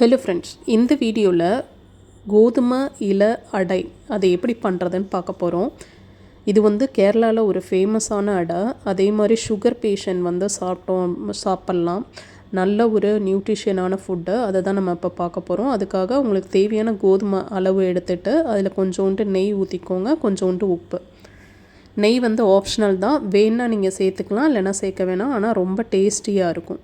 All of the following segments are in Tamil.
ஹலோ ஃப்ரெண்ட்ஸ் இந்த வீடியோவில் கோதுமை இலை அடை அதை எப்படி பண்ணுறதுன்னு பார்க்க போகிறோம் இது வந்து கேரளாவில் ஒரு ஃபேமஸான அடை. அதே மாதிரி சுகர் பேஷண்ட் வந்து சாப்பிட்டோம் சாப்பிட்லாம். நல்ல ஒரு நியூட்ரிஷியனான ஃபுட்டு அதை தான் நம்ம இப்போ பார்க்க போகிறோம் அதுக்காக உங்களுக்கு தேவையான கோதுமை அளவு எடுத்துகிட்டு அதில் கொஞ்சோண்டு நெய் ஊற்றிக்கோங்க கொஞ்சோண்டு உப்பு. நெய் வந்து ஆப்ஷனல் தான். வேணால் நீங்கள் சேர்த்துக்கலாம் இல்லைன்னா சேர்க்க வேணாம். ஆனால் ரொம்ப டேஸ்டியாக இருக்கும்.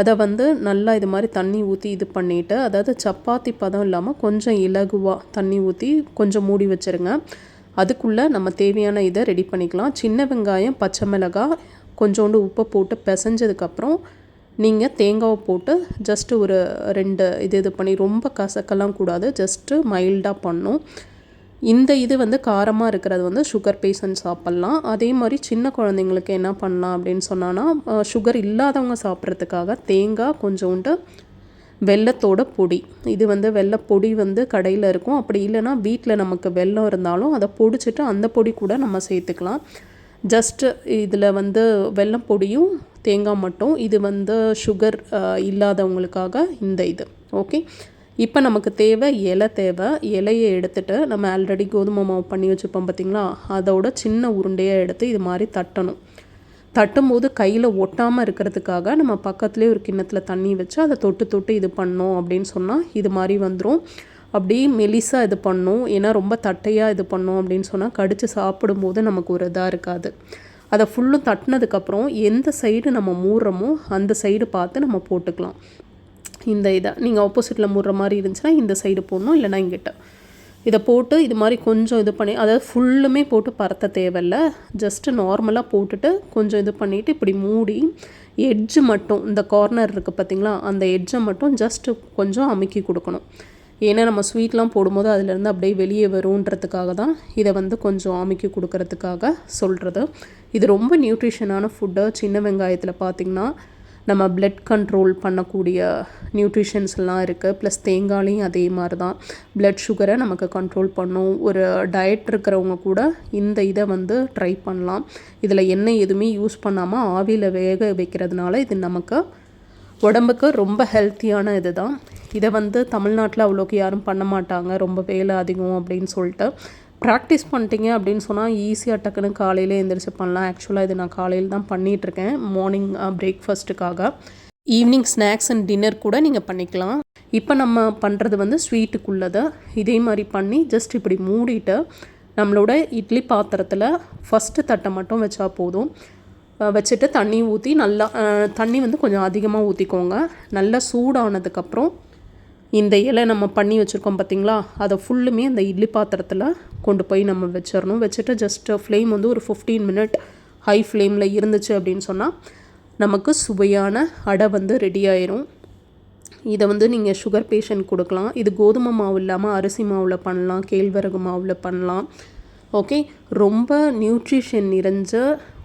அதை வந்து நல்லா இது மாதிரி தண்ணி ஊற்றி இது பண்ணிவிட்டு அதாவது சப்பாத்தி பதம் இல்லாமல் கொஞ்சம் இலகுவாக தண்ணி ஊற்றி கொஞ்சம் மூடி வச்சுருங்க. அதுக்குள்ளே நம்ம தேவையான இதை ரெடி பண்ணிக்கலாம். சின்ன வெங்காயம் பச்சை மிளகாய் கொஞ்சோண்டு உப்பை போட்டு பிசைஞ்சதுக்கப்புறம் நீங்கள் தேங்காவை போட்டு ஜஸ்ட்டு ஒரு ரெண்டு இது இது பண்ணி ரொம்ப கசக்கெல்லாம் கூடாது. ஜஸ்ட்டு மைல்டாக பண்ணும். இந்த இது வந்து காரமாக இருக்கிறது வந்து சுகர் பேஷண்ட் சாப்பிட்லாம். அதே மாதிரி சின்ன குழந்தைங்களுக்கு என்ன பண்ணலாம் அப்படின்னு சொன்னான்னா சுகர் இல்லாதவங்க சாப்பிட்றதுக்காக தேங்காய் கொஞ்சோண்டு வெள்ளத்தோட பொடி. இது வந்து வெள்ளை பொடி வந்து கடையில் இருக்கும். அப்படி இல்லைன்னா வீட்டில் நமக்கு வெள்ளம் இருந்தாலும் அதை பொடிச்சிட்டு அந்த பொடி கூட நம்ம சேர்த்துக்கலாம். ஜஸ்ட்டு இதில் வந்து வெள்ளம் பொடியும் தேங்காய் மட்டும். இது வந்து சுகர் இல்லாதவங்களுக்காக இந்த இது. ஓகே இப்போ நமக்கு தேவை இலை தேவை. இலையை எடுத்துகிட்டு நம்ம ஆல்ரெடி கோதுமை மாவு பண்ணி வச்சுப்போம் பார்த்திங்களா அதோட சின்ன உருண்டையாக எடுத்து இது மாதிரி தட்டணும். தட்டும்போது கையில் ஒட்டாமல் இருக்கிறதுக்காக நம்ம பக்கத்துலேயே ஒரு கிண்ணத்தில் தண்ணி வச்சு அதை தொட்டு தொட்டு இது பண்ணோம் அப்படின்னு சொன்னால் இது மாதிரி வந்துடும் அப்படியே மெலிசாக இது பண்ணும். ஏன்னா ரொம்ப தட்டையாக இது பண்ணோம் அப்படின்னு சொன்னால் கடித்து சாப்பிடும்போது நமக்கு ஒரு இதாக இருக்காது. அதை ஃபுல்லும் தட்டினதுக்கப்புறம் எந்த சைடு நம்ம மூடுறோமோ அந்த சைடு பார்த்து நம்ம போட்டுக்கலாம். இந்த இதை நீங்கள் ஆப்போசிட்டில் முடுற மாதிரி இருந்துச்சுன்னா இந்த சைடு போடணும் இல்லைனா இங்கிட்ட. இதை போட்டு இது மாதிரி கொஞ்சம் இது பண்ணி அதாவது ஃபுல்லுமே போட்டு பரத்த தேவையில்ல. ஜஸ்ட்டு நார்மலாக போட்டுட்டு கொஞ்சம் இது பண்ணிவிட்டு இப்படி மூடி எட்ஜு மட்டும் இந்த கார்னர் இருக்குது பார்த்திங்களா அந்த எட்ஜை மட்டும் ஜஸ்ட்டு கொஞ்சம் அமுக்கி கொடுக்கணும். ஏன்னா நம்ம ஸ்வீட்லாம் போடும்போது அதுலேருந்து அப்படியே வெளியே வருன்றதுக்காக தான் இதை வந்து கொஞ்சம் அமுக்கி கொடுக்கறதுக்காக சொல்கிறது இது ரொம்ப நியூட்ரிஷனான ஃபுட்டு சின்ன வெங்காயத்தில் பார்த்திங்கன்னா நம்ம பிளட் கண்ட்ரோல் பண்ணக்கூடிய நியூட்ரிஷன்ஸ் எல்லாம் இருக்குது ப்ளஸ் தேங்காயும் அதே மாதிரி தான் பிளட் சுகரை நமக்கு கண்ட்ரோல் பண்ணும். ஒரு டயட் இருக்கிறவங்க கூட இந்த இதை வந்து ட்ரை பண்ணலாம். இதில் எண்ணெய் எதுவுமே யூஸ் பண்ணாமல் ஆவியில் வேக வைக்கிறதுனால இது நமக்கு உடம்புக்கு ரொம்ப ஹெல்த்தியான இது தான் இதை வந்து தமிழ்நாட்டில் அவ்வளோக்கு யாரும் பண்ண மாட்டாங்க. ரொம்ப வேலை அதிகம் அப்படின்னு சொல்லிட்டு. ப்ராக்டிஸ் பண்ணிட்டீங்க அப்படின்னு சொன்னால் ஈஸியாக டக்குன்னு காலையில் எழுந்திரிச்சு பண்ணலாம். ஆக்சுவலாக இது நான் காலையில் தான் பண்ணிகிட்ருக்கேன் மார்னிங் பிரேக்ஃபாஸ்ட்டுக்காக ஈவினிங் ஸ்நாக்ஸ் அண்ட் டின்னர் கூட நீங்கள் பண்ணிக்கலாம். இப்போ நம்ம பண்ணுறது வந்து ஸ்வீட்டுக்குள்ளதை இதே மாதிரி பண்ணி ஜஸ்ட் இப்படி மூடிட்டு நம்மளோட இட்லி பாத்திரத்தில் ஃபஸ்ட்டு தட்டை மட்டும் வச்சா போதும். வச்சுட்டு தண்ணி ஊற்றி நல்லா தண்ணி வந்து கொஞ்சம் அதிகமாக ஊற்றிக்கோங்க நல்லா சூடானதுக்கப்புறம் இந்த இலை நம்ம பண்ணி வச்சுருக்கோம் பார்த்திங்களா? அதை ஃபுல்லுமே அந்த இட்லி பாத்திரத்தில் கொண்டு போய் நம்ம வச்சிடணும் வச்சுட்டு ஜஸ்ட்டு ஃப்ளேம் வந்து ஒரு ஃபிஃப்டீன் மினிட் ஹை ஃப்ளேமில் இருந்துச்சு அப்படின்னு சொன்னால் நமக்கு சுவையான அடை வந்து ரெடி ஆயிரும். இதை வந்து நீங்கள் சுகர் பேஷண்ட் கொடுக்கலாம். இது கோதுமை மாவு இல்லாமல் அரிசி மாவில் பண்ணலாம் கேழ்வரகு மாவில் பண்ணலாம். ஓகே ரொம்ப நியூட்ரிஷன் நிறைஞ்ச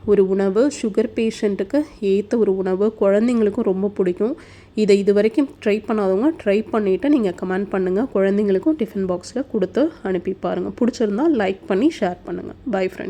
ஒரு உணவு சுகர் பேஷண்ட்டுக்கு ஏற்ற ஒரு உணவு குழந்தைங்களுக்கும் ரொம்ப பிடிக்கும். இதை இது வரைக்கும் ட்ரை பண்ணாதவங்க ட்ரை பண்ணிவிட்டு நீங்கள் கமெண்ட் பண்ணுங்கள் குழந்தைங்களுக்கும் டிஃபன் பாக்ஸில் கொடுத்து அனுப்பி பாருங்கள் பிடிச்சிருந்தால் லைக் பண்ணி ஷேர் பண்ணுங்கள் பை ஃப்ரெண்ட்ஸ்